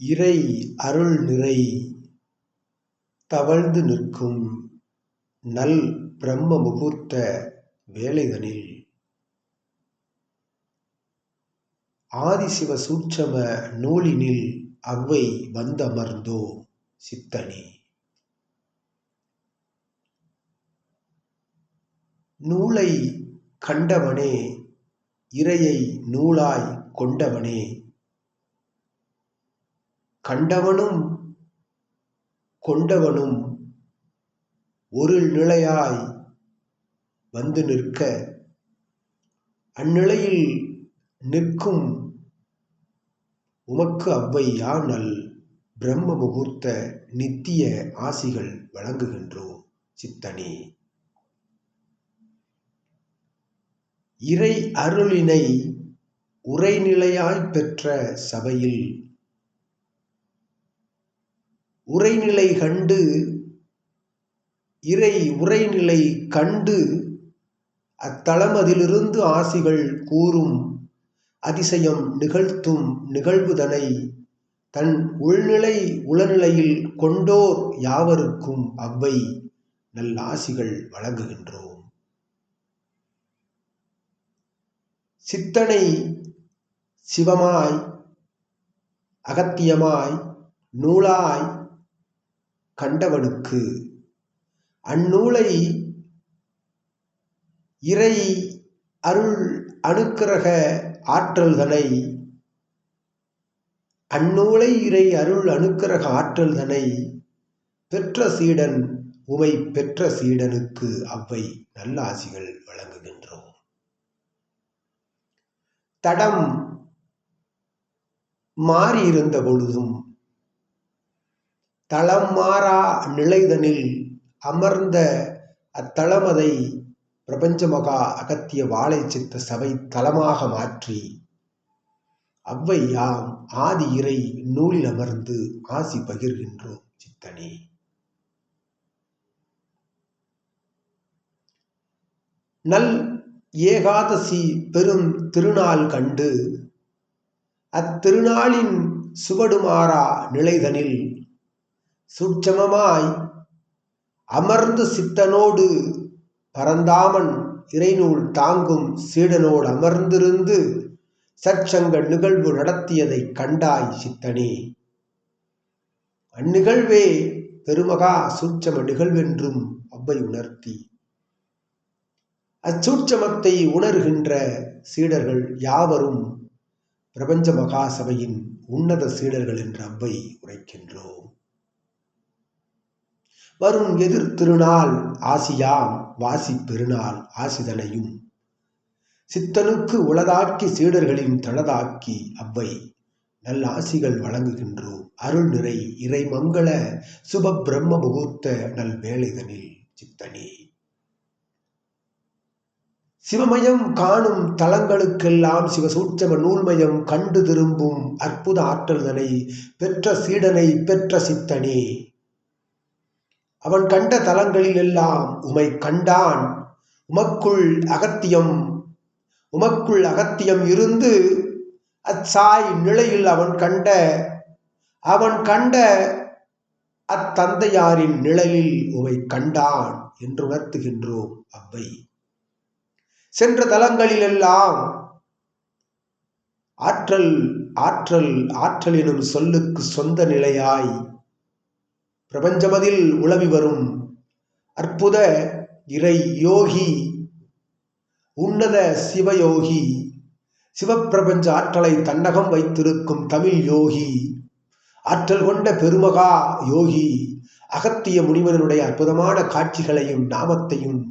இறை அருள் நிறை தவழ்ந்து நிற்கும் நல் பிரம்ம முகூர்த்த வேலைதனில் ஆதிசிவ சூட்சம நூலினில் அவ்வை வந்தமர்ந்தோ சித்தனி. நூலை கண்டவனே இறையை நூலாய் கொண்டவனே கண்டவனும் கொண்டவனும் ஒரு நிலையாய் வந்து நிற்க அந்நிலையில் நிற்கும் உமக்கு அவ்வை நல் பிரம்ம முகூர்த்த நித்திய ஆசிகள் வழங்குகின்றோம் சித்தனே. இறை அருளினை உரைநிலையாய் பெற்ற சபையில் உரைநிலை கண்டு இறை உரைநிலை கண்டு அத்தளமதிலிருந்து ஆசிகள் கூறும் அதிசயம் நிகழ்த்தும் நிகழ்வுதனை தன் உள்நிலை உளநிலையில் கொண்டோர் யாவருக்கும் அவ்வை நல்லாசிகள் வழங்குகின்றோம். சித்தனை சிவமாய் அகத்தியமாய் நூலாய் கண்டவனுக்கு. அந்நூலை இறை அருள் அணுக்கிரக ஆற்றல்களை அந்நூலை இறை அருள் அணுக்கிரக ஆற்றல்தனை பெற்ற சீடன் உமை பெற்ற சீடனுக்கு அவ்வை நல்லாசிகள் வழங்குகின்றோம். தடம் மாறியிருந்த பொழுதும் தளம் மாறா நிலைதனில் அமர்ந்த அத்தளமதை பிரபஞ்சமகா அகத்திய வாழை சித்த சபை தலமாக மாற்றி அவ்வை யாம் ஆதி இறை நூலில் அமர்ந்து ஆசி பகிர்கின்றோம் சித்தனே. நல் ஏகாதசி பெரும் திருநாள் கண்டு அத்திருநாளின் சுவடுமாறா நிலைதனில் சுட்சமமாய் அமர்ந்து சித்தனோடு பரந்தாமன் இறைநூல் தாங்கும் சீடனோடு அமர்ந்திருந்து சற்சங்க நிகழ்வு நடத்தியதை கண்டாய் சித்தனே. அந்நிகழ்வே பெருமகா சூட்சம நிகழ்வென்றும் அவ்வை உணர்த்தி. அச்சூட்சமத்தை உணர்கின்ற சீடர்கள் யாவரும் பிரபஞ்ச மகா சபையின் உன்னத சீடர்கள் என்று அவ்வை உரைக்கின்றோம். வரும் எதிர் திருநாள் ஆசியாம் வாசி பெருநாள் ஆசிதனையும். சித்தனுக்கு உளதாக்கி சீடர்களின் தளதாக்கி அவ்வை நல்ல ஆசிகள் வழங்குகின்றோம் அருள் நிறை இறை மங்கள சுப பிரம்ம முகூர்த்த நல் வேலைதனில் சித்தனே. சிவமயம் காணும் தலங்களுக்கெல்லாம் சிவசூட்சம நூல்மயம் கண்டு திரும்பும் அற்புத ஆற்றல்தனை பெற்ற சீடனை பெற்ற சித்தனே. அவன் கண்ட தலங்களிலெல்லாம் உமை கண்டான். உமக்குள் அகத்தியம் உமக்குள் அகத்தியம் இருந்து அச்சாய் நிலையில் அவன் கண்ட அவன் கண்ட அத்தந்தையாரின் நிழலில் உமை கண்டான் என்று உணர்த்துகின்றோம் அவ்வை. சென்ற தலங்களிலெல்லாம் ஆற்றல் ஆற்றல் ஆற்றல் எனும் சொல்லுக்கு சொந்த நிலையாய் பிரபஞ்சமதில் உளவி வரும். அற்புத இறை யோகி உன்னத சிவயோகி சிவப்பிரபஞ்ச ஆற்றலை தன்னகம் வைத்திருக்கும் தமிழ் யோகி ஆற்றல் கொண்ட பெருமகா யோகி அகத்திய முனிவனுடைய அற்புதமான காட்சிகளையும் நாமத்தையும்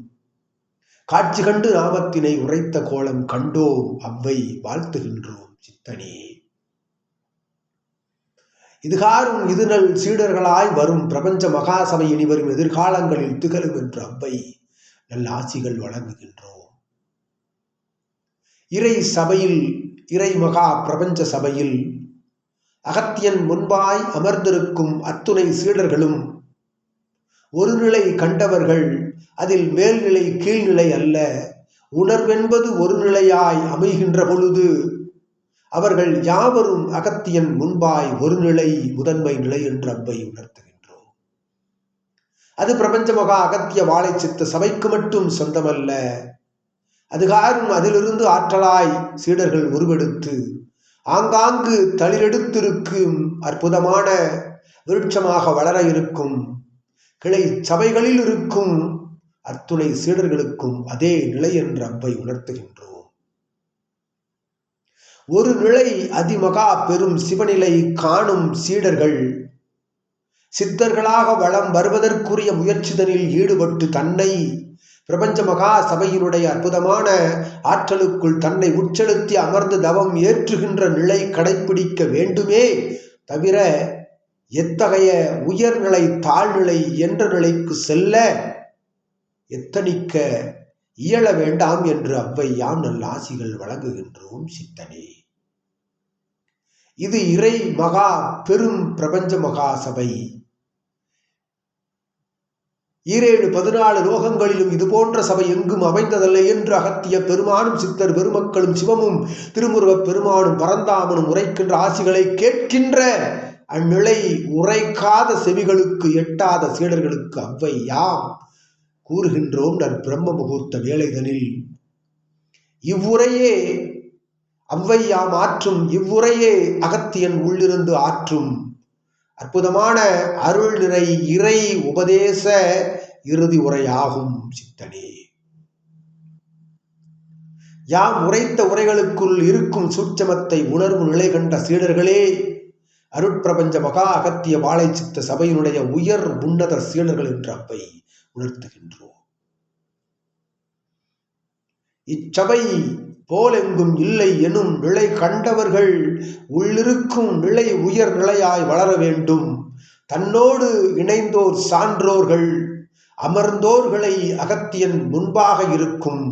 காட்சி கண்டு நாமத்தினை உரைத்த கோலம் கண்டோம். அவ்வை வாழ்த்துகின்றோம் சித்தனே. இதுகாரும் இதுநல் சீடர்களாய் வரும் பிரபஞ்ச மகாசபை இனி வரும் எதிர்காலங்களில் திகழும் என்று அவ்வை நல்ல ஆசிகள் வழங்குகின்றோம். இறை சபையில் இறை மகா பிரபஞ்ச சபையில் அகத்தியன் முன்பாய் அமர்ந்திருக்கும் அத்துணை சீடர்களும் ஒரு நிலை கண்டவர்கள் அதில் மேல்நிலை கீழ்நிலை அல்ல உணர்வென்பது ஒரு நிலையாய் அமைகின்ற பொழுது அவர்கள் யாவரும் அகத்தியன் முன்பாய் ஒரு நிலை முதன்மை நிலை என்று அவ்வை உணர்த்துகின்றோம். அது பிரபஞ்ச மகா அகத்திய வாழை சித்த சபைக்கு மட்டும் சொந்தமல்ல. அதுகாரும் அதிலிருந்து ஆற்றலாய் சீடர்கள் உருவெடுத்து ஆங்காங்கு தளிரெடுத்திருக்கும் அற்புதமான விருட்சமாக வளர இருக்கும் கிளை சபைகளில் இருக்கும் அத்துணை சீடர்களுக்கும் அதே நிலை என்று அவ்வை உணர்த்துகின்றோம். ஒரு நிலை அதிமகா பெரும் சிவநிலை காணும் சீடர்கள். சித்தர்களாக வளம் வருவதற்குரிய முயற்சிதனில் ஈடுபட்டு தன்னை பிரபஞ்ச மகா சபையினுடைய அற்புதமான ஆற்றலுக்குள் தன்னை உட்செலுத்தி அமர்ந்து தவம் ஏற்றுகின்ற நிலை கடைபிடிக்க வேண்டுமே தவிர எத்தகைய உயர்நிலை தாழ்நிலை என்ற நிலைக்கு செல்ல எத்தனிக்க இயல வேண்டாம் என்று அவ்வையாம் நல்ல ஆசிகள் வழங்குகின்றோம் சித்தனே. இது இறை மகா பெரும் பிரபஞ்ச மகா சபை ஈரேழு பதினாலு லோகங்களிலும் இது போன்ற சபை எங்கும் அமைந்ததல்ல என்று அகத்திய பெருமானும் சித்தர் பெருமக்களும் சிவமும் திருமுருகப் பெருமானும் பரந்தாமனும் உரைக்கின்ற ஆசிகளை கேட்கின்ற அந்நிலை உரைக்காத செவிகளுக்கு எட்டாத சீடர்களுக்கு அவ்வை யாம் கூறுகின்றோம் நன் பிரம்ம முகூர்த்த வேலைதனில் இவ்வுரையே அவ்வை யாம் ஆற்றும் இவ்வுரையே அகத்தியன் உள்ளிருந்து ஆற்றும். அற்புதமான அருள் நிறை இறை உபதேச இறுதி உரையாகும் சித்தனே. யாம் உரைத்த உரைகளுக்குள் இருக்கும் சூட்சமத்தை உணர்வு நிலை கண்ட சீடர்களே அருட்பிரபஞ்ச மகா அகத்திய வாழை சித்த சபையினுடைய உயர் உன்னத சீடர்கள் என்று அவை உணர்த்துகின்றோம். இச்சபை போலெங்கும் இல்லை எனும் நிலை கண்டவர்கள் உள்ளிருக்கும் நிலை உயர் நிலையாய் வளர வேண்டும். தன்னோடு இணைந்தோர் சான்றோர்கள் அமர்ந்தோர்களை அகத்தியன் முன்பாக இருக்கும்.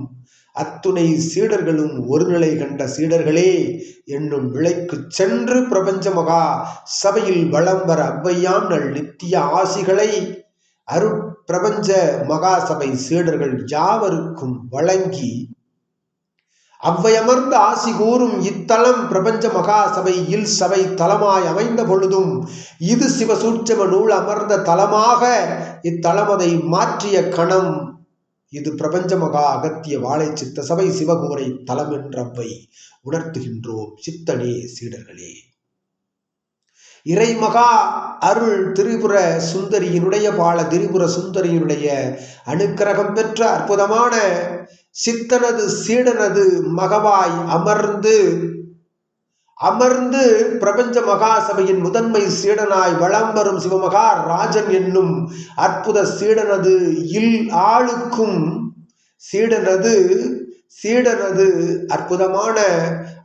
அத்துணை சீடர்களும் ஒரு நிலை கண்ட சீடர்களே என்னும் விளைக்கு சென்று பிரபஞ்ச மகா சபையில் வளம் வர அவ்வையாம் நல் நித்திய ஆசிகளை அருட்பிரபஞ்ச மகாசபை சீடர்கள் யாவருக்கும் வழங்கி அவ்வையமர்ந்த ஆசி கூறும் இத்தலம் பிரபஞ்ச மகாசபையில் சபை இல் சபை தலமாய் அமைந்த பொழுதும் இது சிவசூட்சம நூல் அமர்ந்த தலமாக இத்தலமதை மாற்றிய கணம். இது பிரபஞ்ச மகா அகத்திய வாழை சித்த சபை சிவகூரை தலம் என்றவை உணர்த்துகின்றோம் சித்தனே சீடர்களே. இறைமகா அருள் திரிபுர சுந்தரியினுடைய பால திரிபுர சுந்தரியினுடைய அனுக்கிரகம் பெற்ற அற்புதமான சித்தனது சீடனது மகவாய் அமர்ந்து அமர்ந்து பிரபஞ்ச மகாசபையின் முதன்மை சீடனாய் வளம் வரும் சிவமகா ராஜன் என்னும் அற்புத சீடனது இல் ஆளுக்கும் சீடனது சீடனது அற்புதமான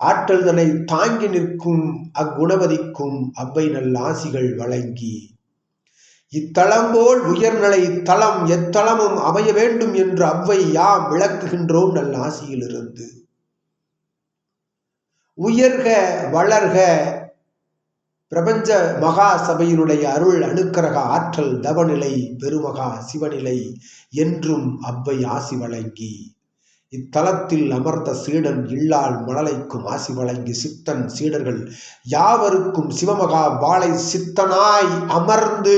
ஆற்றல்தனை தாங்கி நிற்கும் அக்குணவதிக்கும் அவ்வை நல்லாசிகள் வழங்கி. இத்தளம் போல் உயர்நிலை தளம் எத்தளமும் அமைய வேண்டும் என்று அவ்வை யாம் விளக்குகின்றோம் நல்ல ஆசியிலிருந்து. உயர்க வளர்க பிரபஞ்ச மகா சபையினுடைய அருள் அணுக்கரக ஆற்றல் தவநிலை பெருமகா சிவநிலை என்றும் அவ்வை ஆசி வழங்கி. இத்தலத்தில் அமர்ந்த சீடன் இல்லால் மழலைக்கும் ஆசி வழங்கி சித்தன் சீடர்கள் யாவருக்கும் சிவமகா வாழை சித்தனாய் அமர்ந்து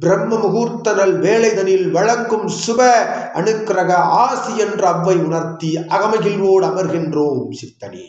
பிரம்ம முகூர்த்தனல் வேலைதனில் வழங்கும் சுப அனுக்கிரக ஆசி என்ற அவ்வை உணர்த்தி அகமகிழ்வோடு அமர்கின்றோம் சித்தனே.